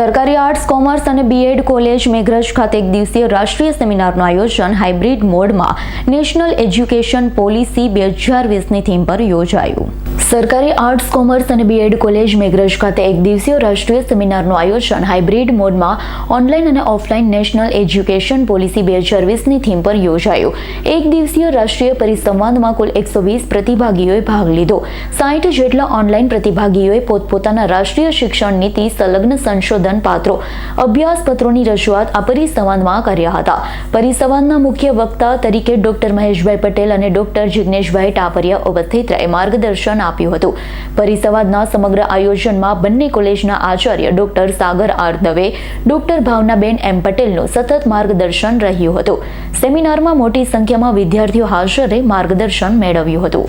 સરકારી arts, commerce અને BEd college Meghraj ખાતે એક દિવસીય રાષ્ટ્રીય સેમિનારનું આયોજન હાઇબ્રિડ મોડમાં નેશનલ એજ્યુકેશન પોલિસી બે હજાર વીસની થીમ પર યોજાયું. સરકારી આર્ટ્સ, કોમર્સ અને બીએડ કોલેજ મેઘરજ ખાતે એક દિવસીય રાષ્ટ્રીય સેમિનારનું આયોજન હાઇબ્રિડ મોડમાં ઓનલાઈન અને ઓફલાઈન નેશનલ એજ્યુકેશન પોલિસી બે હજાર વીસની થીમ પર યોજાયું. એક દિવસીય રાષ્ટ્રીય પરિસંવાદમાં કુલ એકસો વીસ પ્રતિભાગીઓએ ભાગ લીધો. સાઠ જેટલા ઓનલાઈન પ્રતિભાગીઓએ પોતપોતાના રાષ્ટ્રીય શિક્ષણ નીતિ, સંલગ્ન સંશોધન પાત્રો, અભ્યાસપત્રોની રજૂઆત આ પરિસંવાદમાં કર્યા હતા. પરિસંવાદના મુખ્ય વક્તા તરીકે ડોક્ટર મહેશભાઈ પટેલ અને ડોક્ટર જિગ્નેશભાઈ ટાપરિયા ઉપસ્થિત રહી. માર્ગદર્શન આપ્યું હતું. પરિસંવાદના સમગ્ર આયોજનમાં બંને કોલેજના Acharya doctor Sagar R Dave doctor Bhavnaben M પટેલનું સતત માર્ગદર્શન રહ્યું હતું. સેમિનારમાં મોટી સંખ્યામાં વિદ્યાર્થીઓ હાજરે માર્ગદર્શન મેળવ્યું હતું.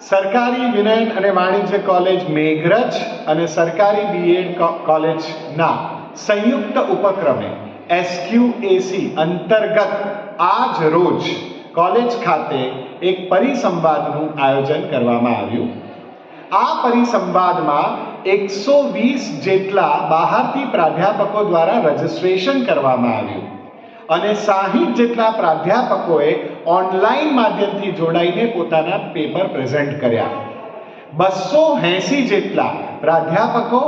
સરકારી વિનયન અને વાણિજ્ય કોલેજ મેઘરજ અને સરકારી બીએડ કોલેજના સંયુક્ત ઉપક્રમે એસક્યુએસી અંતર્ગત આજ રોજ કોલેજ ખાતે એક પરિસંવાદનું આયોજન કરવામાં આવ્યું. આ પરિસંવાદમાં એકસો વીસ જેટલા બહારથી પ્રાધ્યાપકો દ્વારા રજિસ્ટ્રેશન કરવામાં આવ્યું અને સાહીઠ જેટલા પ્રાધ્યાપકોએ ઓનલાઈન માધ્યમથી જોડાઈને પોતાના પેપર પ્રેઝન્ટ કર્યા. બસો એંસી જેટલા પ્રાધ્યાપકો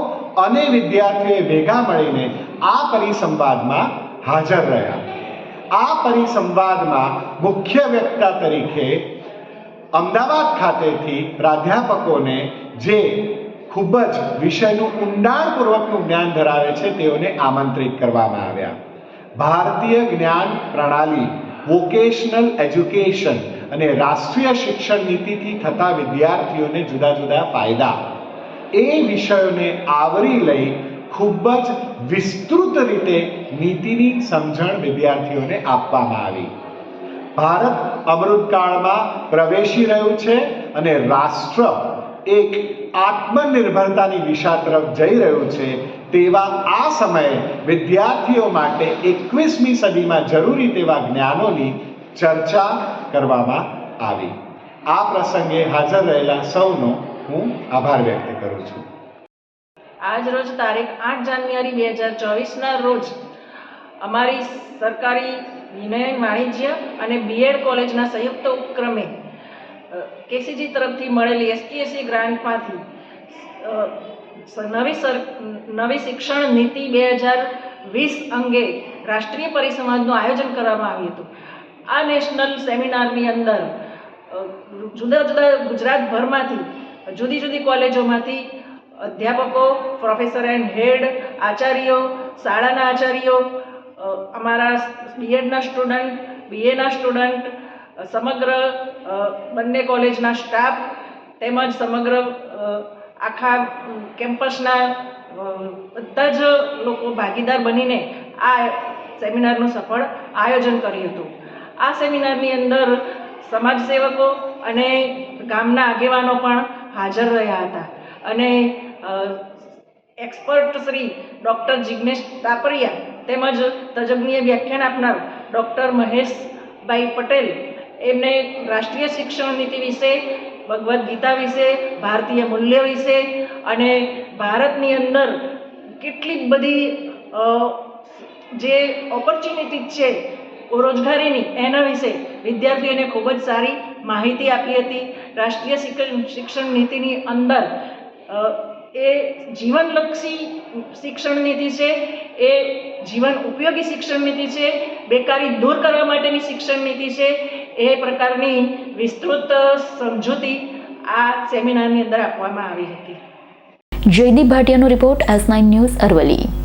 અને વિદ્યાર્થીઓએ ભેગા મળીને આ પરિસંવાદમાં હાજર રહ્યા. આ પરિસંવાદમાં મુખ્ય વક્તા તરીકે અમદાવાદ ખાતેથી પ્રાધ્યાપકોને જે ખૂબ જ વિષયનું ઊંડાણપૂર્વકનું જ્ઞાન ધરાવે છે તેઓને આમંત્રિત કરવામાં આવ્યા. ભારતીય જ્ઞાન પ્રણાલી વોકેશનલ એજ્યુકેશન અને રાષ્ટ્રીય શિક્ષણ નીતિથી થતા વિદ્યાર્થીઓને જુદા જુદા ફાયદા. એ વિષયોને આવરી લઈ ખૂબ જ વિસ્તૃત રીતે નીતિની સમજણ વિદ્યાર્થીઓને આપવામાં આવી. ભારત અમૃતકાળમાં પ્રવેશી રહ્યું છે અને રાષ્ટ્ર એક આત્મનિર્ભરતાની દિશા તરફ જઈ રહ્યું છે તેવા આ સમયે વિદ્યાર્થીઓ માટે એકવીસમી સદીમાં જરૂરી તેવા જ્ઞાનોની ચર્ચા કરવામાં આવી. આ પ્રસંગે હાજર રહેલા સૌનો હું આભાર વ્યક્ત કરું છું. આજ રોજ તારીખ આઠ જાન્યુઆરી બે હજાર ચોવીસના રોજ અમારી સરકારી વિનય વાણિજ્ય અને બીએડ કોલેજના સંયુક્ત ઉપક્રમે કેસીજી તરફથી મળેલી એસટીએસસી ગ્રાન્ટમાંથી નવી સર, નવી શિક્ષણ નીતિ બે હજાર વીસ અંગે રાષ્ટ્રીય પરિસંવાદનું આયોજન કરવામાં આવ્યું હતું. આ નેશનલ સેમિનારની અંદર જુદા જુદા ગુજરાતભરમાંથી, જુદી જુદી કોલેજોમાંથી અધ્યાપકો પ્રોફેસર એન્ડ હેડ આચાર્યો, શાળાના આચાર્યો અમારા બીએડના સ્ટુડન્ટ બીએના સ્ટુડન્ટ સમગ્ર બંને કોલેજના સ્ટાફ તેમજ સમગ્ર આખા કેમ્પસના બધા જ લોકો ભાગીદાર બનીને આ સેમિનારનું સફળ આયોજન કર્યું હતું. આ સેમિનારની અંદર સમાજસેવકો અને ગામના આગેવાનો પણ હાજર રહ્યા હતા. અને એક્સપર્ટ શ્રી ડૉક્ટર જિગ્નેશ તાપરિયા તેમજ તજજ્ઞીય વ્યાખ્યાન આપનાર ડૉક્ટર મહેશભાઈ પટેલ. એમને રાષ્ટ્રીય શિક્ષણ નીતિ વિશે, ભગવદ્ ગીતા વિશે, ભારતીય મૂલ્ય વિશે અને ભારતની અંદર કેટલી બધી જે ઓપોર્ચ્યુનિટી છે રોજગારીની, એના વિશે વિદ્યાર્થીઓને ખૂબ જ સારી માહિતી આપી હતી. રાષ્ટ્રીય શિક્ષણ નીતિની અંદર એ જીવનલક્ષી શિક્ષણ નીતિ છે, એ જીવન ઉપયોગી શિક્ષણ નીતિ છે, બેકારી દૂર કરવા માટેની શિક્ષણ નીતિ છે, એ પ્રકારની વિસ્તૃત સમજૂતી આ સેમિનારની અંદર આપવામાં આવી હતી. Jaydeep ભાટિયાનો report S nine news Aravalli